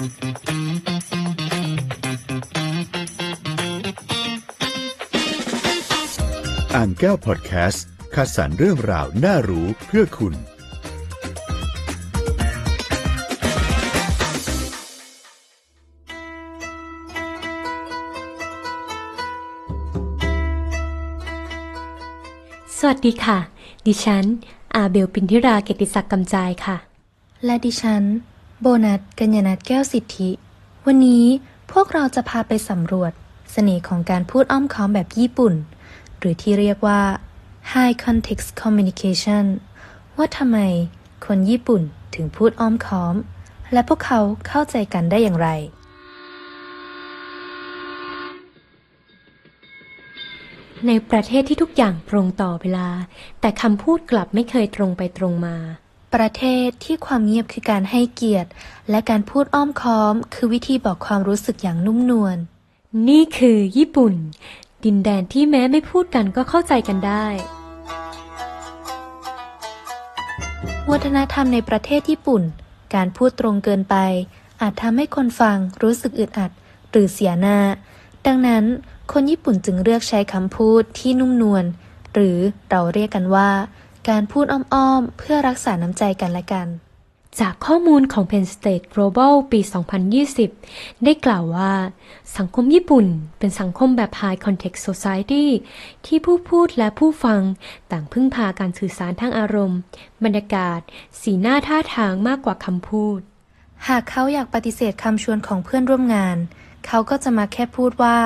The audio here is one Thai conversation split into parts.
อ่างแก้วพอดแคสต์คัดสรรเรื่องราวน่ารู้เพื่อคุณ สวัสดีค่ะ ดิฉัน อาเบลปินทิราเกยรติศักดิ์กำจายค่ะ และดิฉัน โบนัส กัญญนัทแก้วสิทธิ วันนี้พวกเราจะพาไปสำรวจ เสน่ห์ของการพูดอ้อมค้อมแบบญี่ปุ่น หรือที่เรียกว่า High Context Communication ว่าทำไมคนญี่ปุ่นถึงพูดอ้อมค้อม และพวกเขาเข้าใจกันได้อย่างไร ในประเทศที่ทุกอย่างตรงต่อเวลา แต่คำพูดกลับไม่เคยตรงไปตรงมา ประเทศที่ความเงียบคือการให้เกียรติ และการพูดอ้อมค้อม คือวิธีบอกความรู้สึกอย่างนุ่มนวล นี่คือญี่ปุ่น ดินแดนที่แม้ไม่พูดกันก็เข้าใจกันได้ วัฒนธรรมในประเทศญี่ปุ่น การพูดตรงเกินไป อาจทำให้คนฟังรู้สึกอึดอัด หรือเสียหน้า ดังนั้นคนญี่ปุ่นจึงเลือกใช้คำพูดที่นุ่มนวลหรือเราเรียกกันว่า การพูดอ้อมๆ เพื่อรักษาน้ำใจกันและกัน จากข้อมูลของ Penn State Global ปี 2020 ได้กล่าวว่า สังคมญี่ปุ่นเป็นสังคมแบบ High Context Society ที่ผู้พูดและผู้ฟังต่างพึ่งพาการสื่อสารทางอารมณ์ บรรยากาศ สีหน้าท่าทางมากกว่าคำพูด หากเขาอยากปฏิเสธคำชวนของเพื่อนร่วมงาน เขาก็จะมาแค่พูดว่า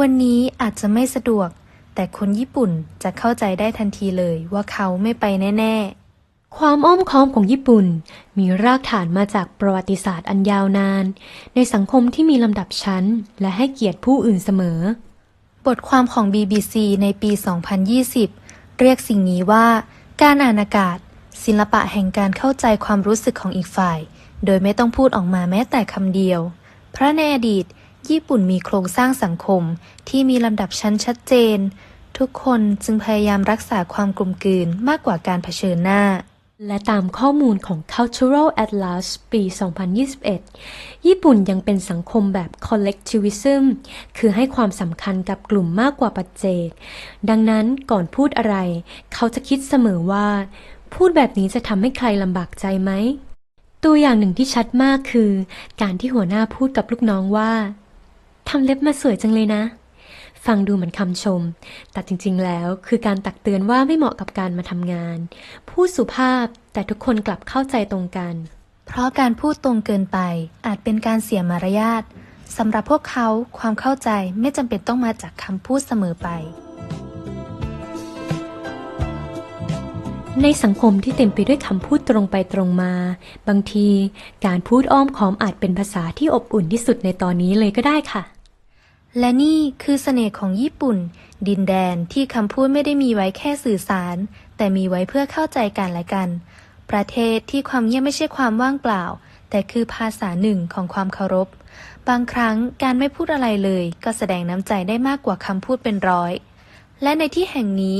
วันนี้อาจจะไม่สะดวก แต่คนญี่ปุ่นจะเข้าใจได้ทันทีเลยว่าเขาไม่ไปแน่ ๆความอ้อมค้อมของญี่ปุ่น มีรากฐานมาจากประวัติศาสตร์อันยาวนาน ในสังคมที่มีลำดับชั้น และให้เกียรติผู้อื่นเสมอ บทความของ BBC ในปี 2020 เรียกสิ่งนี้ว่า การอ่านอากาศ ศิลปะแห่งการเข้าใจความรู้สึกของอีกฝ่าย โดยไม่ต้องพูดออกมาแม้แต่คำเดียว เพราะในอดีต ญี่ปุ่นมีโครงสร้างสังคมที่มีลำดับชั้นชัดเจน ทุกคนจึงพยายามรักษาความกลมกลืนมากกว่าการเผชิญหน้า และตามข้อมูลของ Cultural Atlas ปี 2021 ญี่ปุ่นยังเป็นสังคมแบบ collectivism คือให้ความสำคัญกับกลุ่มมากกว่าปัจเจก ดังนั้นก่อนพูดอะไร เขาจะคิดเสมอว่า พูดแบบนี้จะทำให้ใครลำบากใจไหมตัวอย่างหนึ่งที่ชัดมากคือ การที่หัวหน้าพูดกับลูกน้องว่าทำเล็บมาสวยจังเลยนะ ฟังดูเหมือนคำชม แต่จริงๆ แล้วคือการตักเตือนว่าไม่เหมาะกับการมาทำงานพูดสุภาพแต่ทุกคนกลับเข้าใจตรงกัน เพราะการพูดตรงเกินไปอาจเป็นการเสียมารยาทสำหรับพวกเขาความเข้าใจไม่จำเป็นต้องมาจากคำพูดเสมอไป ในสังคมที่เต็มไปด้วยคำพูดตรงไปตรงมา บางทีการพูดอ้อมค้อมอาจเป็นภาษาที่อบอุ่นที่สุดในตอนนี้เลยก็ได้ค่ะ และนี่คือเสน่ห์ของญี่ปุ่น ดินแดนที่คำพูดไม่ได้มีไว้แค่สื่อสาร แต่มีไว้เพื่อเข้าใจกันและกัน ประเทศที่ความเงียบไม่ใช่ความว่างเปล่า แต่คือภาษาหนึ่งของความเคารพ บางครั้งการไม่พูดอะไรเลย ก็แสดงน้ำใจได้มากกว่าคำพูดเป็นร้อย และในที่แห่งนี้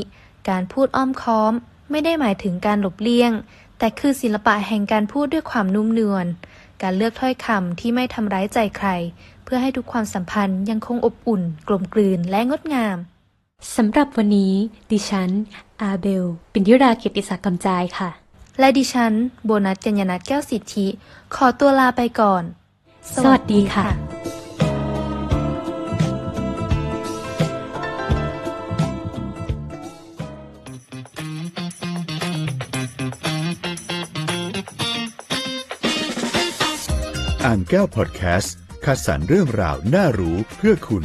การพูดอ้อมค้อม ไม่ได้หมายถึงการหลบเลี่ยง แต่คือศิลปะแห่งการพูดด้วยความนุ่มนวล การเลือกถ้อยคำที่ไม่ทำร้ายใจใคร เพื่อให้ทุกความสัมพันธ์ยังคงอบอุ่น กลมกลืนและงดงามสำหรับวันนี้ ดิฉัน อาเบล ปินทิราเกียรติศักดิ์กำจายค่ะ และดิฉัน โบนัสกัญญนัทแก้วสิทธิ ขอตัวลาไปก่อน สวัสดีค่ะ อ่างแก้วพอดแคสต์คัดสรรเรื่องราวน่ารู้เพื่อคุณ